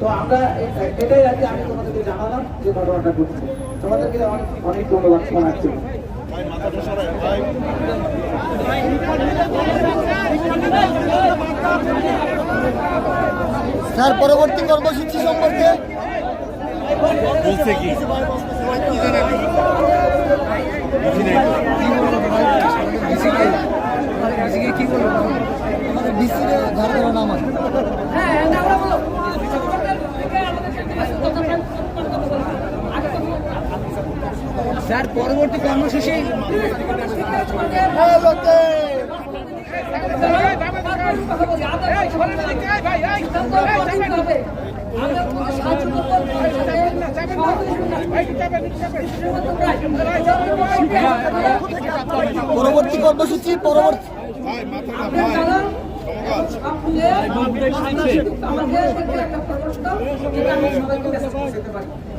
তো আমরা অনেক ধন্যবাদ স্যার পরবর্তী কর্মসূচি সম্পর্কে বলছে কি? আমাদের ডিসিকে ধার করা নাম আছে স্যার পরবর্তী কর্মসূচি? পরবর্তী কর্মসূচি, পরবর্তী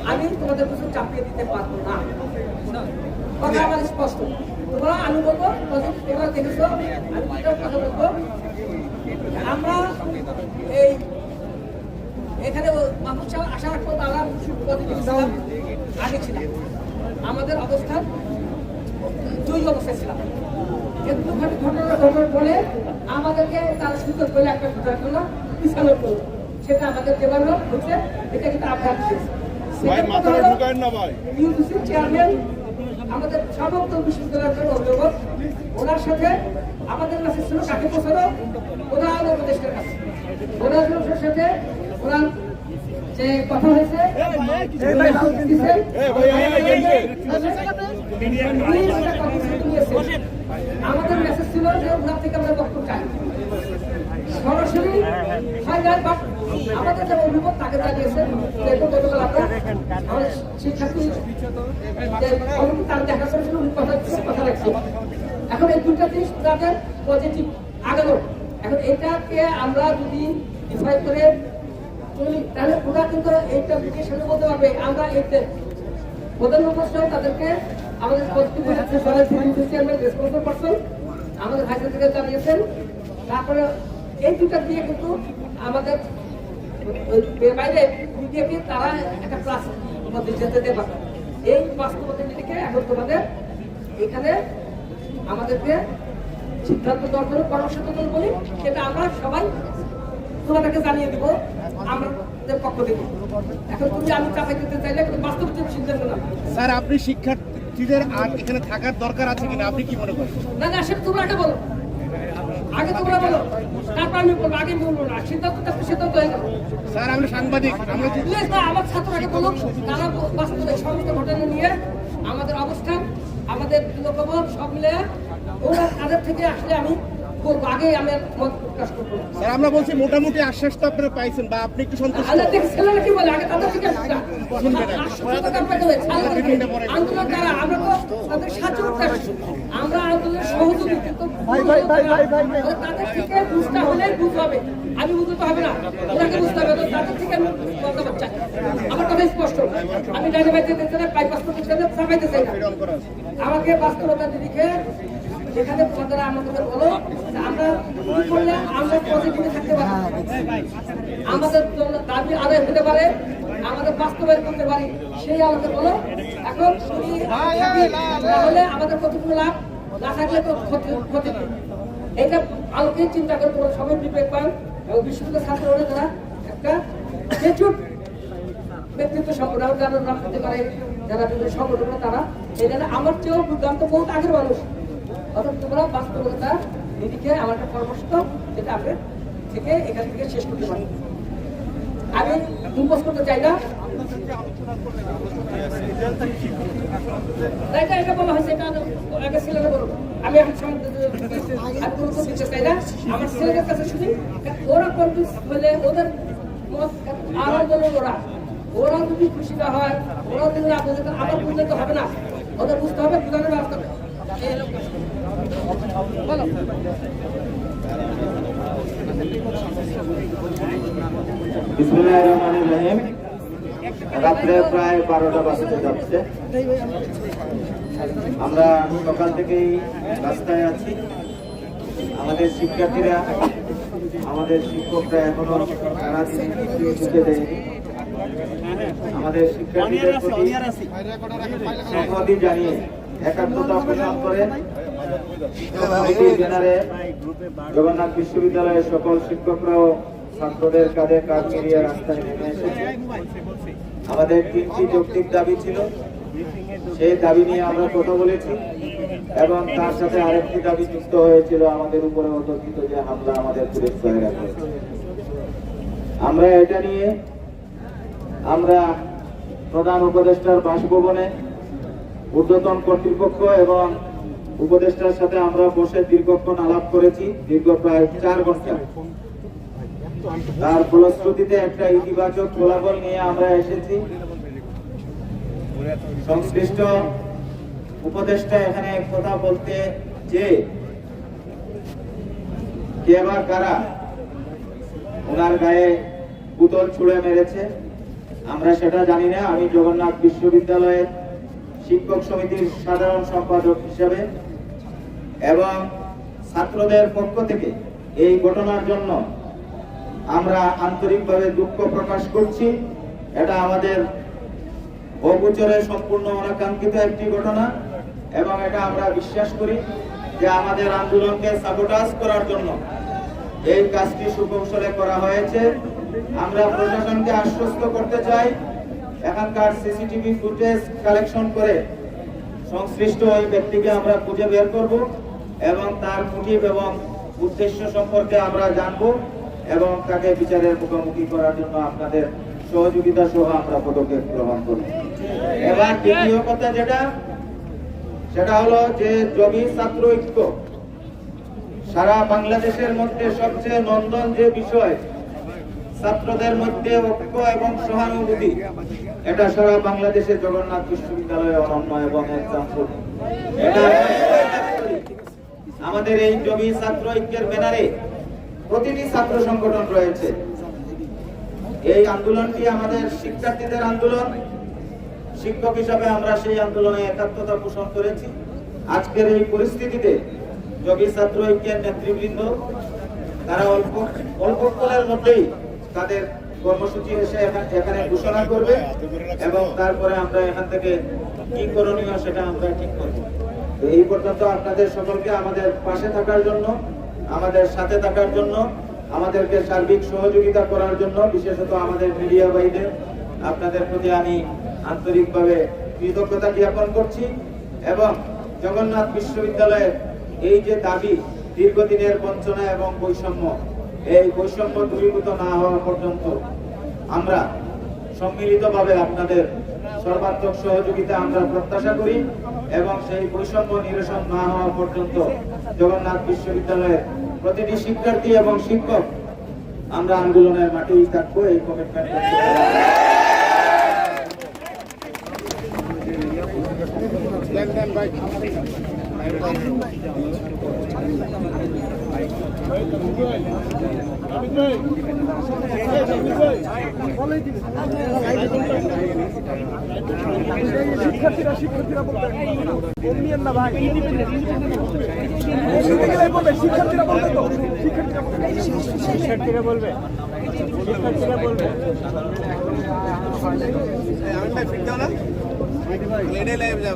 আমি তোমাদের কিছু চাপিয়ে দিতে পারব না কথা আমার স্পষ্ট তোমরা আমি বলব তোমরা দেখেছ আমি কথা বলব এই এখানে মানুষ আসার পর তারা ছিলাম আগে ছিলাম। আমাদের অবস্থান দুই অবস্থায় ছিলাম। কিন্তু ঘটনা ঘটার পরে আমাদেরকে তারা সুযোগ করে একটা ঘটনা করল পিছানো করল সেটা আমাদের যেভাবে হচ্ছে এটা কিন্তু আঘাত দিয়েছে চেয়ারম্যান আমাদের সমস্ত বিশ্ববিদ্যালয়ের অভিভাবক ওনার সাথে আমাদের কাছে ছিল কাকে পৌঁছানো প্রধান উপদেষ্টার কাছে। আমাদের মেসেজ ছিল যে ওনার থেকে আমরা বক্তব্য চাই সরাসরি আমাদের যে অভিভাবক তাকে জানিয়েছে গতকাল আমরা শিক্ষার্থী তার দেখা করেছিল কথা দিচ্ছে, এখন এই দুইটা জিনিস তাদের পজিটিভ আগানো এখন এটাকে আমরা যদি ডিফাইন করে তাহলে ওরা কিন্তু এইটা বুঝে সামনে বলতে পারবে, আমরা এতে প্রধান তাদেরকে আমাদের চেয়ারম্যান পারসন আমাদের ভাইসের থেকে জানিয়েছেন। তারপরে এই দুটা দিয়ে কিন্তু আমাদের বাইরে মিডিয়াকে তারা একটা ক্লাস মধ্যে যেতে পারবে। এই বাস্তবতা নিজেকে এখন তোমাদের এখানে আমাদেরকে সিদ্ধান্ত দরকার পরামর্শ দরকার বলি সেটা আমরা সবাই তোমাদেরকে জানিয়ে দিব আমাদের পক্ষ থেকে। এখন তুমি আমি চাপাই দিতে চাইলে কিন্তু বাস্তব সিদ্ধান্ত না স্যার আপনি শিক্ষার্থীদের আর এখানে থাকার দরকার আছে কিনা? আপনি কি মনে করেন? না না সেটা তোমরা আগে বলো। আগে তোমরা বলো। তারপর আমি বলব আগে বলব না। সিদ্ধান্ত তো সিদ্ধান্ত হয়ে গেল। স্যার আমরা সাংবাদিক। আমরা যে- না আমার ছাত্রটাকে বলুন তারা বাস্তবে সমস্ত ঘটনা নিয়ে আমাদের অবস্থান আমাদের লোকবল সব মিলে ওরা তাদের থেকে আসলে আমি আগে আমি মত প্রকাশ করব স্যার আমরা বলছি মোটামুটি আশ্বাস তো আপনারা পাইছেন বা আপনি একটু সন্তুষ্ট আল্লাহ দেখে ছেলেরা কি বলে আগে তাদের থেকে শুনবা। আশ্চর্যকর ব্যাপার হয়েছে। আন্দোলন দ্বারা আমরা তো তাদের সাহায্য করতে আসছি। আমরা আন্দোলনের সহযোগী কিন্তু তাদের থেকে বুঝতে হলে বুঝতে হবে। আমি বুঝতে হবে না। ওনাকে বুঝতে হবে তাদের থেকে আমি মতামত চাই আমার কথা স্পষ্ট। আমি ডাইনে বাইতে দিতে না বাইপাস করতে চাই না। চাপাইতে চাই না আমাকে বাস্তবতা দিদিকে যেখানে তোমাদের আমাদের বলো আমরা কি করলে আমরা পজিটিভে থাকতে পারি? আমাদের দাবি আদায় হতে পারে আমাদের বাস্তবায়ন করতে পারি সেই আমাকে বলো। এখন তুমি তাহলে আমাদের কতটুকু লাভ? না থাকলে তো ক্ষতি ক্ষতি এটা আলোকে চিন্তা করে তোমরা সবাই বিবেক পান এবং বিশ্ববিদ্যালয় ছাত্র হলে তারা একটা মেচুর ব্যক্তিত্ব সম্পন্ন যারা নাম হতে পারে যারা বিভিন্ন সংগঠন তারা এটা আমার চেয়েও দুর্দান্ত বহুত আগের মানুষ। অর্থাৎ বাস্তবতা নিরিখে আমার একটা পরামর্শ যেটা আপনি থেকে এখান থেকে শেষ করতে পারি। আমি ইম্পোজ করতে চাই না। আমার ওদের মত ওরা। ওরা যদি হয়, ওরা যদি তো হবে না। ওদের বুঝতে হবে, বুঝানোর ব্যবস্থা রাত্রে প্রায় বারোটা বাজতে যাচ্ছে। আমরা সকাল থেকেই রাস্তায় আছি। আমাদের শিক্ষার্থীরা, আমাদের শিক্ষকরা এখনও ছুটে দেয়নি। আমাদের শিক্ষার্থীদের প্রতি জানিয়ে একাত্মতা পোষণ করে জগন্নাথ বিশ্ববিদ্যালয়ের সকল শিক্ষকরাও ছাত্রদের কাঁধে কাঁধ মিলিয়ে রাস্তায় নেমে এসেছে। আমাদের তিনটি যৌক্তিক দাবি ছিল। সেই দাবি নিয়ে আমরা কথা বলেছি এবং তার সাথে আরেকটি দাবি যুক্ত হয়েছিল আমাদের উপরে অতর্কিত যে হামলা আমাদের পুলিশ বাহিনীরা করেছে আমরা এটা নিয়ে আমরা প্রধান উপদেষ্টার বাসভবনে ঊর্ধ্বতন কর্তৃপক্ষ এবং উপদেষ্টার সাথে আমরা বসে দীর্ঘক্ষণ আলাপ করেছি, দীর্ঘ প্রায় চার ঘণ্টা। তার ফলশ্রুতিতে একটা ইতিবাচক ফলাফল নিয়ে আমরা এসেছি। সংশ্লিষ্ট উপদেষ্টা এখানে কথা বলতে যে, কে বা কারা ওনার গায়ে পুতল ছুঁড়ে মেরেছে, আমরা সেটা জানি না। আমি জগন্নাথ বিশ্ববিদ্যালয়ের শিক্ষক সমিতির সাধারণ সম্পাদক হিসেবে এবং ছাত্রদের পক্ষ থেকে এই ঘটনার জন্য আমরা আন্তরিকভাবে দুঃখ প্রকাশ করছি। এটা আমাদের অগোচরে সম্পূর্ণ অনাকাঙ্ক্ষিত একটি ঘটনা এবং এটা আমরা বিশ্বাস করি যে আমাদের আন্দোলনকে সাবোটাজ করার জন্য এই কাজটি সুকৌশলে করা হয়েছে। আমরা প্রশাসনকে আশ্বস্ত করতে চাই। এখানকার সিসিটিভি ফুটেজ কালেকশন করে সংশ্লিষ্ট ওই ব্যক্তিকে আমরা খুঁজে বের করব। এবং তার মোটিভ এবং উদ্দেশ্য সম্পর্কে আমরা জানব এবং তাকে বিচারের মুখোমুখি করার জন্য আপনাদের সহযোগিতা সহ আমরা পদক্ষেপ গ্রহণ করব এবার দ্বিতীয় কথা যেটা, সেটা হলো যে জমি ছাত্র ঐক্য সারা বাংলাদেশের মধ্যে সবচেয়ে নন্দন যে বিষয়, ছাত্রদের মধ্যে ঐক্য এবং সহানুভূতি, এটা সারা বাংলাদেশের জগন্নাথ বিশ্ববিদ্যালয়ে অনন্য এবং এক্সাম্পল এটা আমাদের এই জমি ছাত্র ঐক্যের ব্যানারে প্রতিটি ছাত্র সংগঠন রয়েছে। এই আন্দোলনটি আমাদের শিক্ষার্থীদের আন্দোলন। শিক্ষক হিসাবে আমরা সেই আন্দোলনে একাত্মতা পোষণ করেছি। আজকের এই পরিস্থিতিতে যোগী ছাত্র ঐক্যের নেতৃবৃন্দ, তারা অল্প অল্পকালের মধ্যেই তাদের কর্মসূচি এসে এখানে ঘোষণা করবে এবং তারপরে আমরা এখান থেকে কি করণীয় সেটা আমরা ঠিক করব। এই পর্যন্ত আপনাদের সকলকে আমাদের পাশে থাকার জন্য, আমাদের সাথে থাকার জন্য, আমাদেরকে সার্বিক সহযোগিতা করার জন্য, বিশেষত আমাদের মিডিয়া ভাইদের, আপনাদের প্রতি আমি আন্তরিকভাবে কৃতজ্ঞতা জ্ঞাপন করছি এবং জগন্নাথ বিশ্ববিদ্যালয়ের এই যে দাবি, দীর্ঘদিনের বঞ্চনা এবং বৈষম্য, এই বৈষম্য দূরীভূত না হওয়া পর্যন্ত আমরা সম্মিলিতভাবে আপনাদের সর্বাত্মক সহযোগিতা আমরা প্রত্যাশা করি এবং সেই বৈষম্য নিরসন না হওয়া পর্যন্ত জগন্নাথ বিশ্ববিদ্যালয়ের প্রতিটি শিক্ষার্থী এবং শিক্ষক আমরা আন্দোলনের মাঠেই থাকব এই কমিটমেন্ট শিক্ষার্থীরা শিক্ষার্থীরা বলবেন না ভাই শিক্ষার্থীরা বলবে তো শিক্ষার্থীরা বলবে শিক্ষার্থীরা বলবে লেডে লাইভ যাও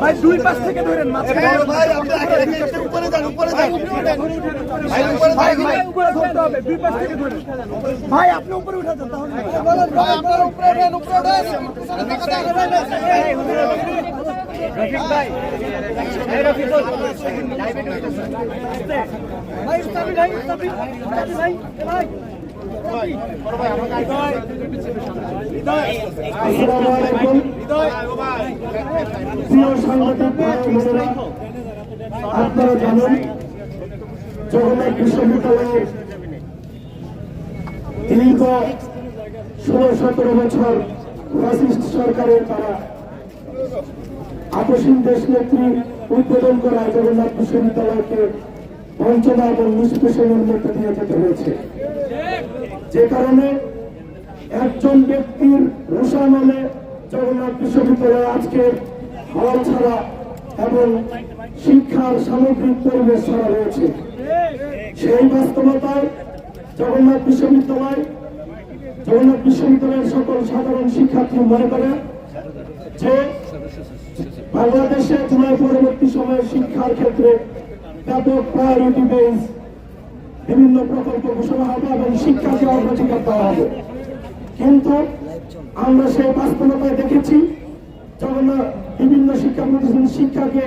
ভাই দুই পাশ থেকে ধরেন ভাই আপনি উপরে যান উপরে যান। ভাই উপরে ভাই যান। ভাই উপরে ধরতে হবে দুই পাশ থেকে ধরেন। ভাই আপনি উপরে উঠে যান তাহলে ভাই আপনারা উপরে ওঠেন উপরে ওঠেন ভাই ভাই ভাই। আপনারা জানেন জগন্নাথ বিশ্ববিদ্যালয়ে দীর্ঘ ষোলো সতেরো বছর ফ্যাসিস্ট সরকারের তারা আপসীন দেশ নেত্রী উদ্বোধন করা জগন্নাথ বিশ্ববিদ্যালয়কে বঞ্চনা এবং নিষ্পেষণের মধ্যে দিয়ে যেতে হয়েছে যে কারণে একজন ব্যক্তির রোষানলে জগন্নাথ বিশ্ববিদ্যালয় আজকে হল ছাড়া এবং শিক্ষার সামগ্রিক পরিবেশ ছাড়া রয়েছে। সেই বাস্তবতায় জগন্নাথ বিশ্ববিদ্যালয়, জগন্নাথ বিশ্ববিদ্যালয়ের সকল সাধারণ শিক্ষার্থী মনে করে যে বাংলাদেশে জুলাই পরবর্তী সময়ে শিক্ষার ক্ষেত্রে ব্যাপক প্রায়োরিটি বেস বিভিন্ন প্রকল্প ঘোষণা হবে এবং শিক্ষাকে অগ্রাধিকার দেওয়া হবে। কিন্তু আমরা সেই বাস্তবতায় দেখেছি, জগন্নাথ বিভিন্ন শিক্ষা প্রতিষ্ঠান শিক্ষাকে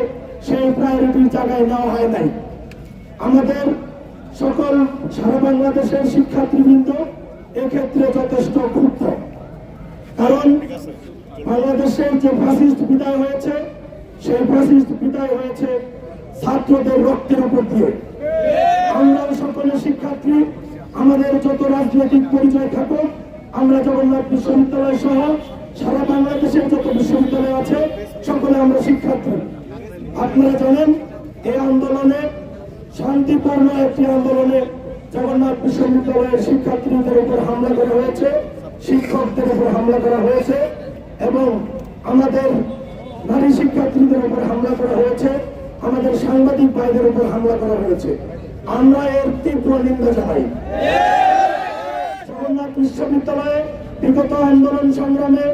সেই প্রায়োরিটির জায়গায় নেওয়া হয় নাই। আমাদের সকল সারা বাংলাদেশের শিক্ষার্থীবৃন্দ এক্ষেত্রে যথেষ্ট ক্ষুব্ধ। কারণ বাংলাদেশের যে ফ্যাসিস্ট বিদায় হয়েছে, সেই ফ্যাসিস্ট বিদায় হয়েছে ছাত্রদের রক্তের উপর দিয়ে। আমরাও সকল শিক্ষার্থী, আমাদের যত রাজনৈতিক পরিচয় থাকুক, আমরা জগন্নাথ বিশ্ববিদ্যালয় সহ সারা বাংলাদেশের যত বিশ্ববিদ্যালয় আছে, সকলে আমরা শিক্ষার্থী। আপনারা জানেন, এই আন্দোলনে, শান্তিপূর্ণ একটি আন্দোলনে জগন্নাথ বিশ্ববিদ্যালয়ের শিক্ষার্থীদের উপর হামলা করা হয়েছে, শিক্ষকদের উপর হামলা করা হয়েছে, এবং আমাদের নারী শিক্ষার্থীদের উপর হামলা করা হয়েছে, আমাদের সাংবাদিক ভাইদের উপর হামলা করা হয়েছে। আমরা এর তীব্র নিন্দা জানাই। জগন্নাথ বিশ্ববিদ্যালয়ে বিগত আন্দোলন সংগ্রামে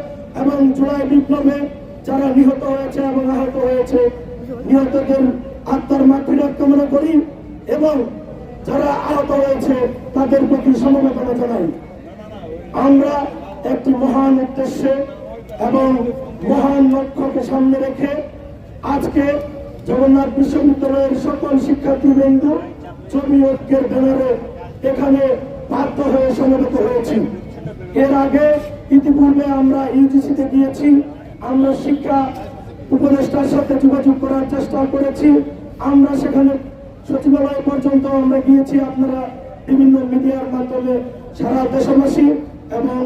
এবং জুলাই বিপ্লবে যারা নিহত হয়েছে এবং আহত হয়েছে, নিহতদের আত্মার মাতৃরাত কামনা করি এবং যারা আহত হয়েছে তাদের প্রতি সমবেদনা জানাই। আমরা একটি মহান উদ্দেশ্যে এবং মহান লক্ষ্যকে সামনে রেখে আজকে জগন্নাথ বিশ্ববিদ্যালয়ের সকল শিক্ষার্থীবৃন্দ ছবি ঐক্যের ব্যানারে এখানে বাধ্য হয়ে সমবেত হয়েছি। এর আগে ইতিপূর্বে আমরা ইউজিসিতে গিয়েছি, আমরা শিক্ষা উপদেষ্টার সাথে যোগাযোগ করার চেষ্টা করেছি, আমরা সেখানে সচিবালয় পর্যন্ত আমরা গিয়েছি, আপনারা বিভিন্ন মিডিয়ার মাধ্যমে সারা দেশবাসী এবং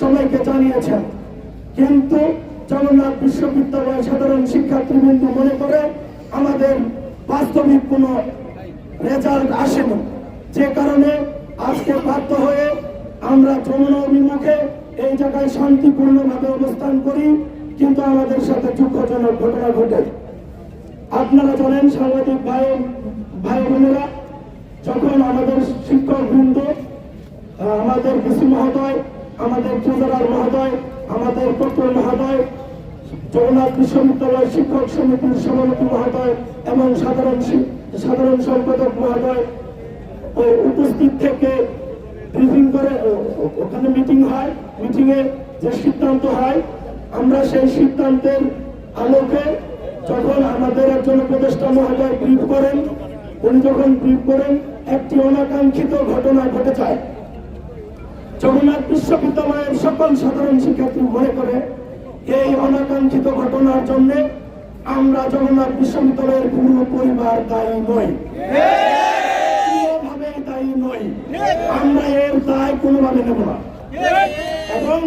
সবাইকে জানিয়েছেন। কিন্তু জগন্নাথ বিশ্ববিদ্যালয় সাধারণ শিক্ষার্থীবৃন্দ মনে করে আমাদের বাস্তবিক কোনো রেজাল্ট আসেনি। যে কারণে আজকে বাধ্য হয়ে আমরা যমুনা অভিমুখে এই জায়গায় শান্তিপূর্ণভাবে অবস্থান করি, কিন্তু আমাদের সাথে দুঃখজনক ঘটনা ঘটে। আপনারা জানেন, সাংবাদিক ভাই ভাই বোনেরা, যখন আমাদের শিক্ষক বৃন্দ আমাদের কৃষি মহোদয়, আমাদের ট্রেজারার মহোদয়, আমাদের পত্র মহোদয় জগন্নাথ বিশ্ববিদ্যালয় শিক্ষক সমিতির সভাপতি মহোদয় এবং সাধারণ শি- সাধারণ সম্পাদক মহোদয় উপস্থিত থেকে ব্রিফিং করে ওখানে মিটিং হয় মিটিং এ যে সিদ্ধান্ত হয়, আমরা সেই সিদ্ধান্তের আলোকে যখন আমাদের একজন উপদেষ্টা মহোদয় ব্রিফ করেন, উনি যখন ব্রিফ করেন, একটি অনাকাঙ্ক্ষিত ঘটনা ঘটে যায়। জগন্নাথ বিশ্ববিদ্যালয়ের সকল সাধারণ শিক্ষার্থী মনে করে, এই অনাকাঙ্ক্ষিত ঘটনার জন্য আমরা জগন্নাথ বিশ্ববিদ্যালয়ের পুরো পরিবার দায়ী নই। কোনোভাবে দায়ী নই। আমরা এর দায় কোনোভাবে নেব না। এবং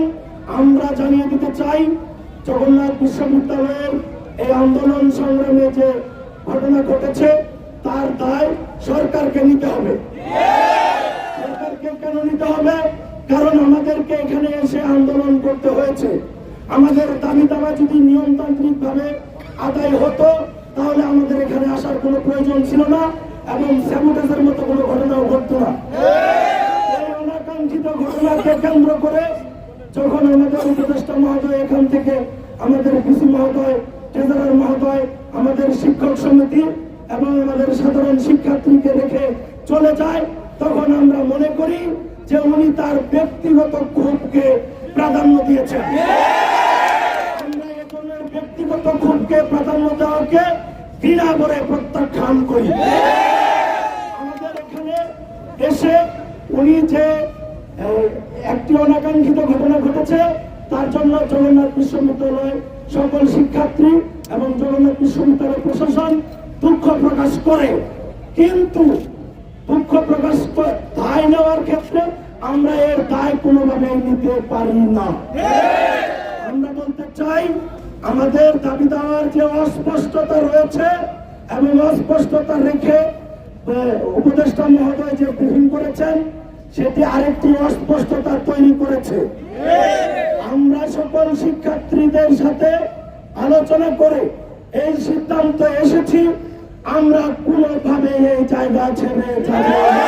আমরা জানিয়ে দিতে চাই, জগন্নাথ বিশ্ববিদ্যালয়ের এই আন্দোলন সংগ্রামে যে ঘটনা ঘটেছে, তার দায় সরকারকে নিতে হবে। সরকারকে কেন নিতে হবে? কারণ আমাদেরকে এখানে এসে আন্দোলন করতে হয়েছে। আমাদের দাবি দাবা যদি নিয়মতান্ত্রিক ভাবে আদায় হতো, তাহলে আমাদের এখানে আসার কোনো প্রয়োজন ছিল না এবং স্যাবোটাজের মতো কোনো ঘটনাও ঘটতো না। অনাকাঙ্ক্ষিত ঘটনাকে কেন্দ্র করে যখন আমাদের উপদেষ্টা মহোদয় এখান থেকে আমাদের ডিসি মহোদয় ট্রেজারার মহোদয়, আমাদের শিক্ষক সমিতি এবং আমাদের সাধারণ শিক্ষার্থীকে রেখে চলে যায়, তখন আমরা মনে করি যে উনি তার ব্যক্তিগত ক্ষোভকে প্রাধান্য দিয়েছেন। ব্যক্তিগত প্রাধান্য দেওয়াকে ঘৃণা করে প্রত্যাখ্যান করি। আমাদের এখানে এসে উনি যে একটি অনাকাঙ্ক্ষিত ঘটনা ঘটেছে, তার জন্য জগন্নাথ বিশ্ববিদ্যালয় সকল শিক্ষার্থী এবং জগন্নাথ বিশ্ববিদ্যালয় প্রশাসন দুঃখ প্রকাশ করে। কিন্তু দুঃখ প্রকাশ দায় নেওয়ার ক্ষেত্রে আমরা এর দায় কোনোভাবে নিতে পারি না। আমরা বলতে চাই আমাদের দাবি দেওয়ার যে অস্পষ্টতা রয়েছে এবং অস্পষ্টতা রেখে উপদেষ্টা মহোদয় যে ব্রিফিং করেছেন, সেটি আরেকটি অস্পষ্টতা তৈরি করেছে আমরা সকল শিক্ষার্থীদের সাথে আলোচনা করে এই সিদ্ধান্ত এসেছি, আমরা কোনোভাবে এই জায়গা ছেড়ে যাব না।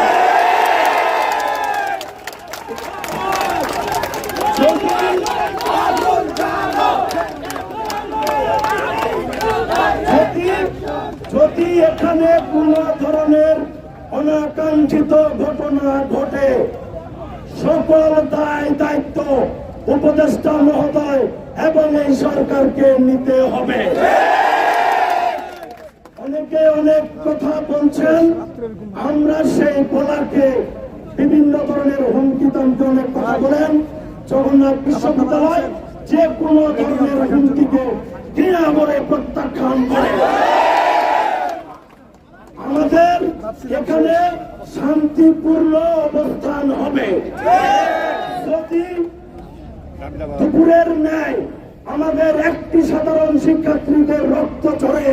যদি যদি এখানে কোন ধরনের অনাকাঙ্ক্ষিত ঘটনা ঘটে। সকল দায় দায়িত্ব উপদেষ্টা মহোদয় এবং এই সরকারকে নিতে হবে। অনেকে অনেক কথা বলছেন, আমরা সেই বলাকে বিভিন্ন ধরনের হুমকি তন্ত্র অনেক কথা বলেন। জগন্নাথ বিশ্ববিদ্যালয় যে কোনো ধরনের হুমকিকে ঘৃণা করে প্রত্যাখ্যান করে। আমাদের এখানে শান্তিপূর্ণ অবস্থান হবে। যদি দুপুরের ন্যায় আমাদের একটি সাধারণ শিক্ষার্থীদের রক্ত ঝরে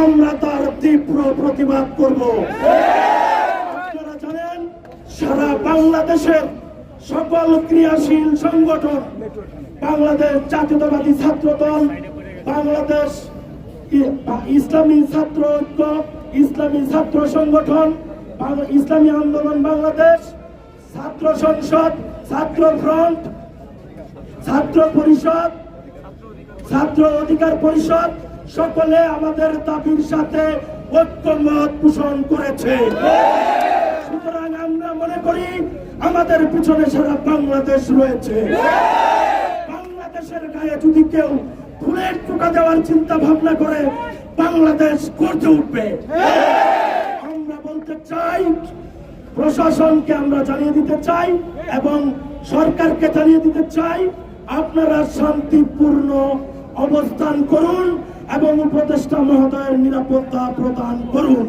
আমরা তার তীব্র প্রতিবাদ করব। আপনারা জানেন, সারা বাংলাদেশের সকল ক্রিয়াশীল সংগঠন, বাংলাদেশ জাতীয়তাবাদী ছাত্র দল বাংলাদেশ ইসলামী ছাত্র ঐক্য ইসলামী ছাত্র সংগঠন ইসলামী আন্দোলন বাংলাদেশ, ছাত্র সংসদ, ছাত্র ফ্রন্ট, ছাত্র পরিষদ, ছাত্র অধিকার পরিষদ, সকলে আমাদের দাবির সাথে ঐক্যমত পোষণ করেছে। সুতরাং আমরা মনে করি আমাদের পিছনে সারা বাংলাদেশ রয়েছে। বাংলাদেশের গায়ে যদি কেউ ফুলের টুকা দেওয়ার চিন্তা ভাবনা করে বাংলাদেশ গড়তে উঠবে। আমরা বলতে চাই, প্রশাসনকে আমরা জানিয়ে দিতে চাই এবং সরকারকে জানিয়ে দিতে চাই, আপনারা শান্তিপূর্ণ অবস্থান করুন এবং উপদেষ্টা মহোদয়ের নিরাপত্তা প্রদান করুন।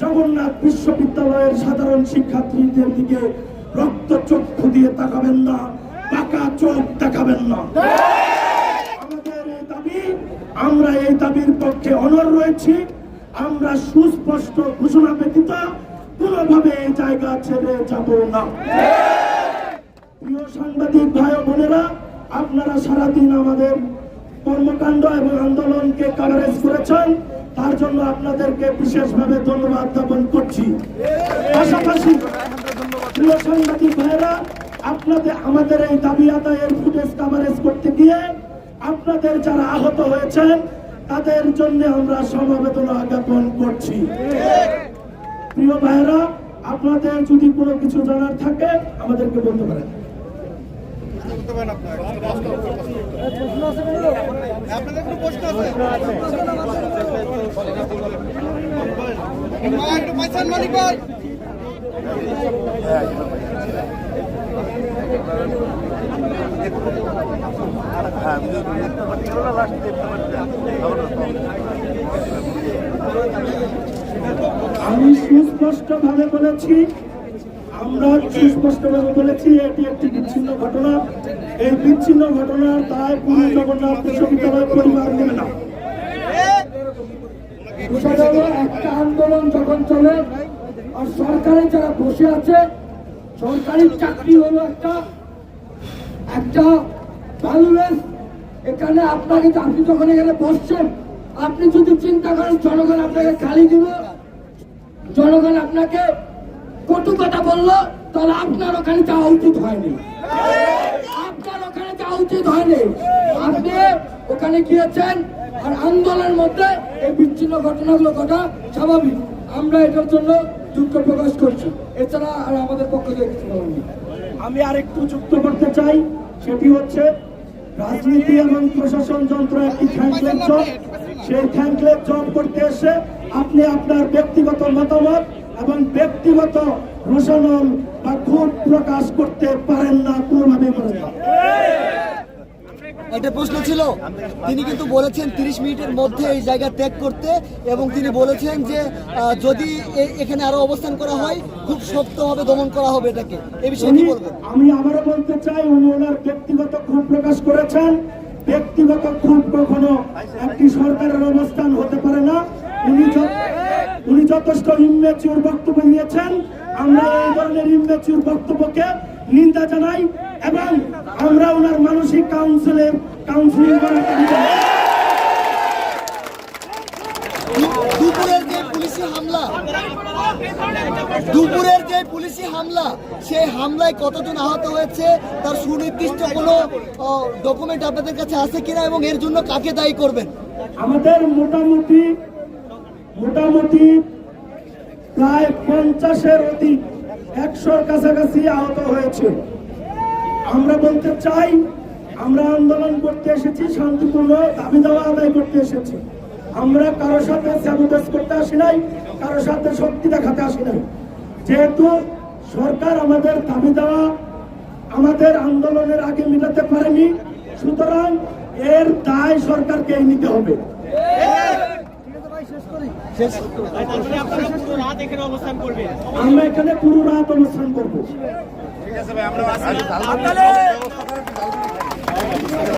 জগন্নাথ বিশ্ববিদ্যালয়ের সাধারণ শিক্ষার্থীদের দিকে রক্ত চক্ষু দিয়ে তাকাবেন না পাকা চোখ দেখাবেন না। আমরা এই দাবির পক্ষে অনর রয়েছি। আমরা সুস্পষ্ট ঘোষণা ব্যতীত কোনোভাবে এই জায়গা ছেড়ে যাব না। প্রিয় সাংবাদিক ভাই বোনেরা, আপনারা সারাদিন আমাদের কর্মকাণ্ড এবং আন্দোলনকে কাভারেজ করেছেন। তার জন্য আপনাদেরকে বিশেষভাবে ধন্যবাদ জ্ঞাপন করছি। পাশাপাশি প্রিয় সাংবাদিক ভাইরা আপনাদের আমাদের এই দাবি আদায়ের ফুটেজ কাভারেজ করতে গিয়ে আপনাদের যারা আহত হয়েছেন, তাদের জন্য আমরা সমবেদনা জ্ঞাপন করছি। প্রিয় ভাইরা আপনাদের যদি কোনো কিছু জানার থাকে, আমাদেরকে বলতে পারেন কোনো প্রশ্ন আছে ভাই, একটু পাইছেন মালিক ভাই আমি সুস্পষ্ট ভাবে বলেছি, আমরা সুস্পষ্ট ভাবে বলেছি, এটি একটি বিচ্ছিন্ন ঘটনা। এই বিচ্ছিন্ন ঘটনার দায় পুরো জগন্নাথ বিশ্ববিদ্যালয় পরিবার নেবে না। একটা আন্দোলন যখন চলে, আর সরকারে যারা বসে আছে, সরকারি চাকরি হলো একটা একটা এখানে আপনাকে আপনি যখন এখানে বসছেন, আপনি যদি চিন্তা করেন, জনগণ আপনাকে গালি দিব। জনগণ আপনাকে কটু কথা বলল, তাহলে আপনার ওখানে যাওয়া উচিত হয়নি। আপনার ওখানে যাওয়া উচিত হয়নি। আপনি ওখানে গিয়েছেন, আর আন্দোলনের মধ্যে এই বিচ্ছিন্ন ঘটনাগুলো ঘটা স্বাভাবিক। আমরা এটার জন্য দুঃখ প্রকাশ করছি। এছাড়া আর আমাদের পক্ষ থেকে কিছু বলার। আমি আরেকটু যুক্ত করতে চাই, সেটি হচ্ছে রাজনীতি এবং প্রশাসন যন্ত্র একটি থ্যাঙ্কলেট জব সেই থ্যাঙ্কলেট জব করতে এসে আপনি আপনার ব্যক্তিগত মতামত এবং ব্যক্তিগত রোশনল বা ক্ষোভ প্রকাশ করতে পারেন না কোনোভাবে মনে না। একটা প্রশ্ন ছিল। তিনি কিন্তু বলেছেন তিরিশ মিনিটের মধ্যে এই জায়গা ত্যাগ করতে এবং তিনি বলেছেন যে যদি এখানে আরও অবস্থান করা হয় খুব শক্তভাবে দমন করা হবে এটাকে। এ বিষয়ে কি বলবেন? আমি আবারও বলতে চাই উনি ওনার ব্যক্তিগত ক্ষোভ প্রকাশ করেছেন। ব্যক্তিগত ক্ষোভ কখনো একটি সরকারের অবস্থান হতে পারে না। উনি উনি যথেষ্ট ইমেচিউর বক্তব্য দিয়েছেন। আমরা এই ধরনের ইমেচিউর বক্তব্যকে নিন্দা জানাই। এবং আমরা ওনার মানসিক কাউন্সিলের কাউন্সিলিং দাবি দুপুরের যে পুলিশি হামলা দুপুরের যে পুলিশি হামলা সেই হামলায় কতজন আহত হয়েছে তার সুনির্দিষ্ট কোনো ডকুমেন্ট আপনাদের কাছে আছে কিনা এবং এর জন্য কাকে দায়ী করবেন? আমাদের মোটামুটি মোটামুটি প্রায় পঞ্চাশের অধিক একশোর কাছাকাছি আহত হয়েছে। আমরা বলতে চাই আমরা আন্দোলন করতে এসেছি শান্তিপূর্ণ দাবি দেওয়া আদায় করতে এসেছি। আমরা কারোর সাথে স্যাবুটেজ করতে আসি নাই কারোর সাথে শক্তি দেখাতে আসি নাই। যেহেতু সরকার আমাদের দাবি দেওয়া আমাদের আন্দোলনের আগে মিটাতে পারেনি সুতরাং এর দায় সরকারকেই নিতে হবে। আমরা এখানে পুরো রাত অনুষ্ঠান করব। ঠিক আছে ভাই আমরা